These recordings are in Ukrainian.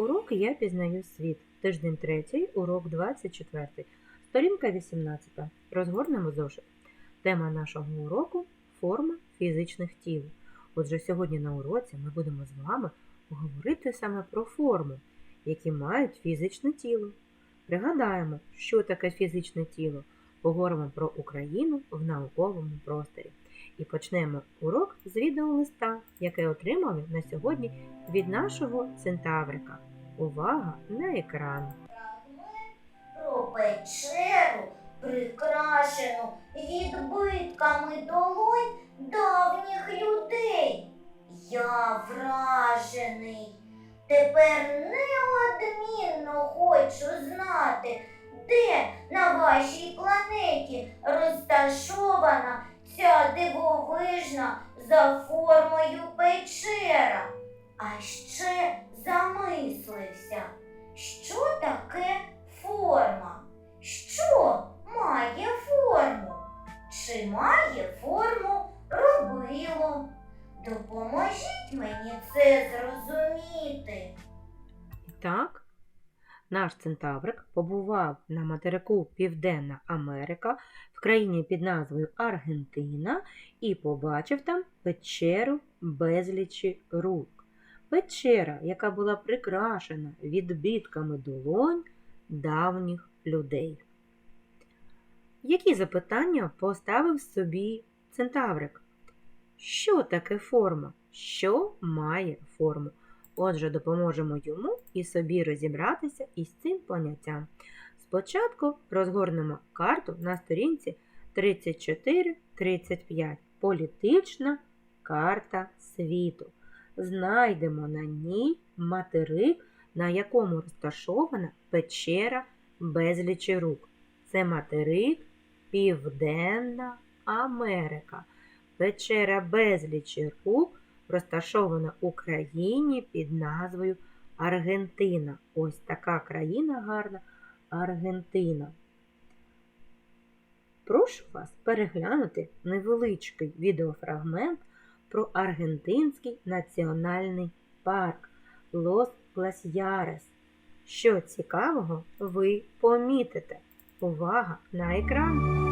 Урок Я пізнаю світ. Тиждень 3, урок 24. Сторінка 18. Розгорнемо зошит. Тема нашого уроку форма фізичних тіл. Отже, сьогодні на уроці ми будемо з вами говорити саме про форму, які мають фізичне тіло. Пригадаємо, що таке фізичне тіло. Поговоримо про Україну в науковому просторі. І почнемо урок з відеолиста, яке отримали на сьогодні від нашого центаврика. Увага на екран. про печеру, прикрашену відбитками долонь давніх людей. Я вражений. Тепер неодмінно хочу знати, де на вашій планеті розташована ця дивовижна за формою печера. А ще замислився, що таке форма? Що має форму? Чи має форму робило? Допоможіть мені це зрозуміти. Так, наш центаврик побував на материку Південна Америка в країні під назвою Аргентина і побачив там печеру безлічі рук. Печера, яка була прикрашена відбитками долонь давніх людей. Які запитання поставив собі центаврик? Що таке форма? Що має форму? Отже, допоможемо йому і собі розібратися із цим поняттям. Спочатку розгорнемо карту на сторінці 34-35. Політична карта світу. Знайдемо на ній материк, на якому розташована печера безлічі рук. Це материк Південна Америка. Печера безлічі рук розташована у країні під назвою Аргентина. Ось така країна гарна Аргентина. Прошу вас переглянути невеличкий відеофрагмент про Аргентинський національний парк Лос Класьярес. Що цікавого ви помітите? Увага на екран!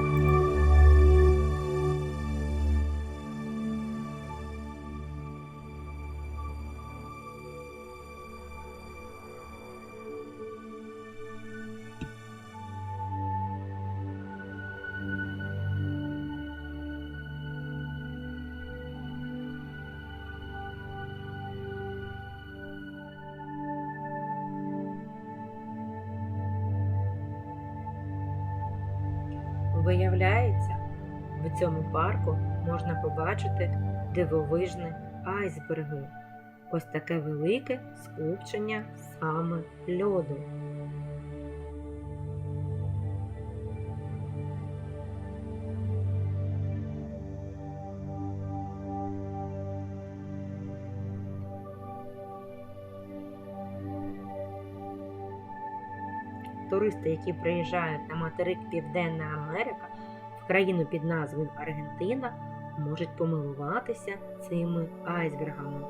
Виявляється, в цьому парку можна побачити дивовижні айсберги. Ось таке велике скупчення саме льоду. Туристи, які приїжджають на материк Південна Америка в країну під назвою Аргентина, можуть помилуватися цими айсбергами.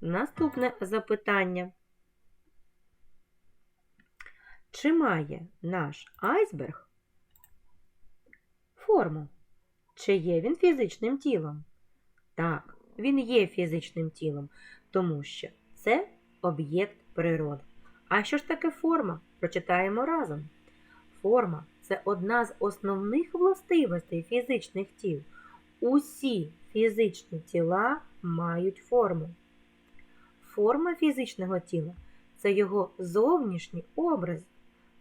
Наступне запитання. Чи має наш айсберг форму? Чи є він фізичним тілом? Так, він є фізичним тілом, тому що це об'єкт природи. А що ж таке форма? Прочитаємо разом. Форма це одна з основних властивостей фізичних тіл. Усі фізичні тіла мають форму. Форма фізичного тіла це його зовнішній образ,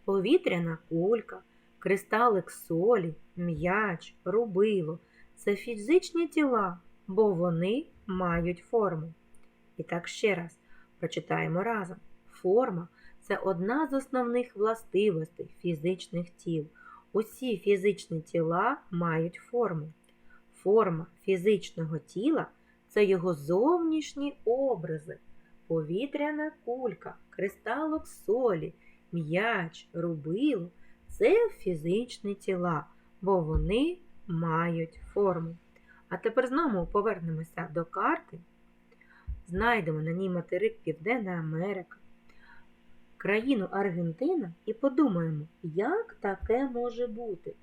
повітряна кулька, кристалик солі, м'яч, рубило це фізичні тіла, бо вони мають форму. І так ще раз прочитаємо разом. Форма це одна з основних властивостей фізичних тіл. Усі фізичні тіла мають форму. Форма фізичного тіла це його зовнішні образи, повітряна кулька, кристалок солі, м'яч, рубило це фізичні тіла, бо вони мають форму. А тепер знову повернемося до карти. Знайдемо на ній материк Південна Америка, країну Аргентина і подумаємо, як таке може бути.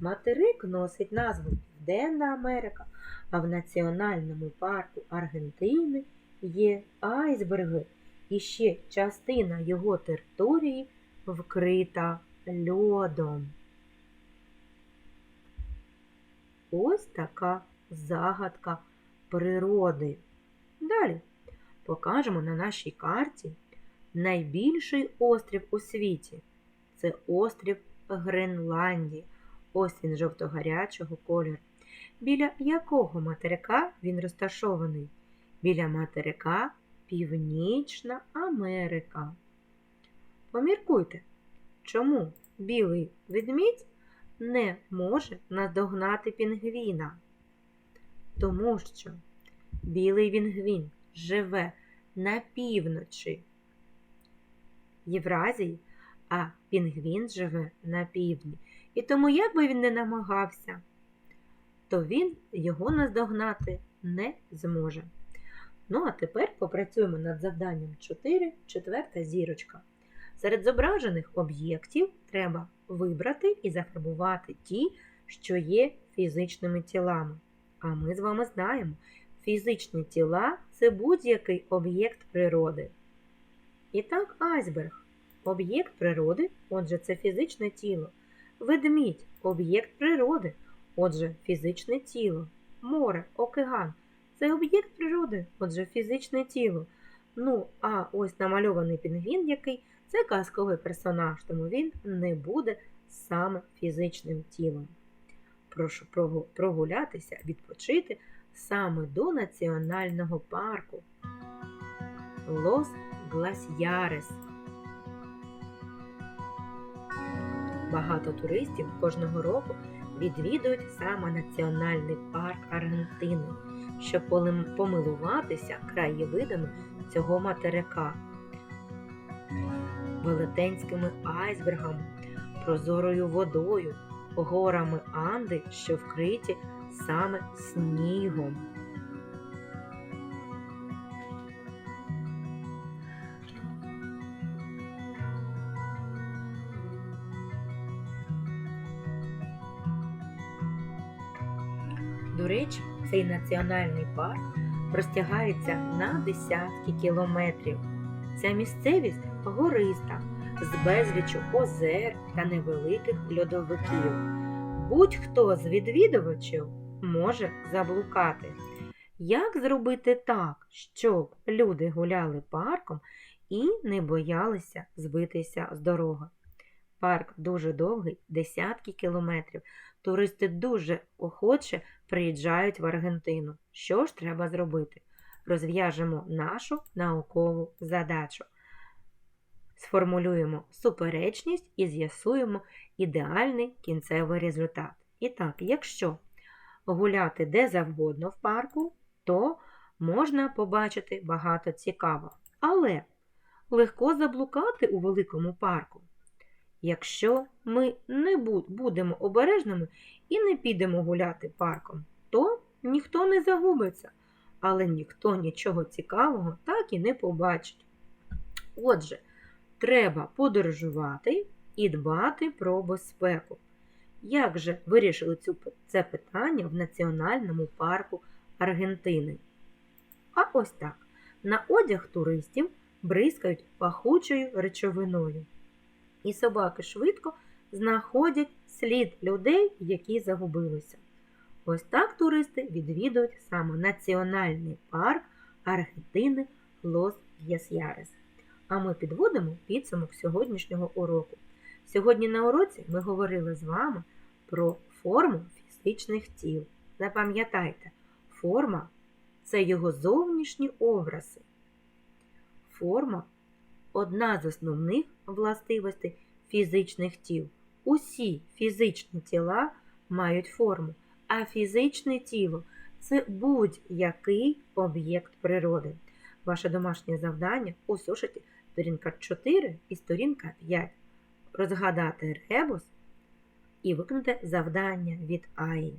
Материк носить назву Південна Америка, а в Національному парку Аргентини є айсберги, і ще частина його території вкрита льодом. Ось така загадка природи. Далі покажемо на нашій карті найбільший острів у світі. Це острів Гренландії. Ось він жовто-гарячого кольору. Біля якого материка він розташований? Біля материка Північна Америка. Поміркуйте, чому білий ведмідь не може наздогнати пінгвіна? Тому що білий вінгвін живе на півночі Євразії, а пінгвін живе на півдні. І тому, як би він не намагався, то він його наздогнати не зможе. Ну, а тепер попрацюємо над завданням 4, четверта зірочка. Серед зображених об'єктів треба вибрати і зафарбувати ті, що є фізичними тілами. А ми з вами знаємо, фізичні тіла це будь-який об'єкт природи. І так, айсберг об'єкт природи, отже, це фізичне тіло. Ведмідь об'єкт природи, отже, фізичне тіло. Море, океан це об'єкт природи, отже, фізичне тіло. Ну, а ось намальований пінгвін, який це казковий персонаж, тому він не буде саме фізичним тілом. Прошу прогулятися, відпочити саме до національного парку Лос Гласьярес. Багато туристів кожного року відвідують саме національний парк Аргентини, щоб помилуватися краєвидами цього материка, велетенськими айсбергами, прозорою водою, горами Анди, що вкриті саме снігом. До речі, цей національний парк простягається на десятки кілометрів. Ця місцевість гориста, з безлічу озер та невеликих льодовиків. Будь-хто з відвідувачів може заблукати. Як зробити так, щоб люди гуляли парком і не боялися збитися з дороги? Парк дуже довгий, десятки кілометрів. Туристи дуже охоче приїжджають в Аргентину. Що ж треба зробити? Розв'яжемо нашу наукову задачу. Сформулюємо суперечність і з'ясуємо ідеальний кінцевий результат. І так, якщо гуляти де завгодно в парку, то можна побачити багато цікавого. Але легко заблукати у великому парку. Якщо ми не будемо обережними і не підемо гуляти парком, то ніхто не загубиться, але ніхто нічого цікавого так і не побачить. Отже, треба подорожувати і дбати про безпеку. Як же вирішили цю, це питання в Національному парку Аргентини? А ось так. На одяг туристів бризкають пахучою речовиною. І собаки швидко знаходять слід людей, які загубилися. Ось так туристи відвідують саме Національний парк Аргентини Лос Ясярес. А ми підводимо підсумок сьогоднішнього уроку. Сьогодні на уроці ми говорили з вами про форму фізичних тіл. Запам'ятайте, форма це його зовнішні образи. Форма одна з основних властивостей фізичних тіл. Усі фізичні тіла мають форму, а фізичне тіло це будь-який об'єкт природи. Ваше домашнє завдання у зошиті сторінка 4 і сторінка 5. Розгадати ребус і виконати завдання від АІ.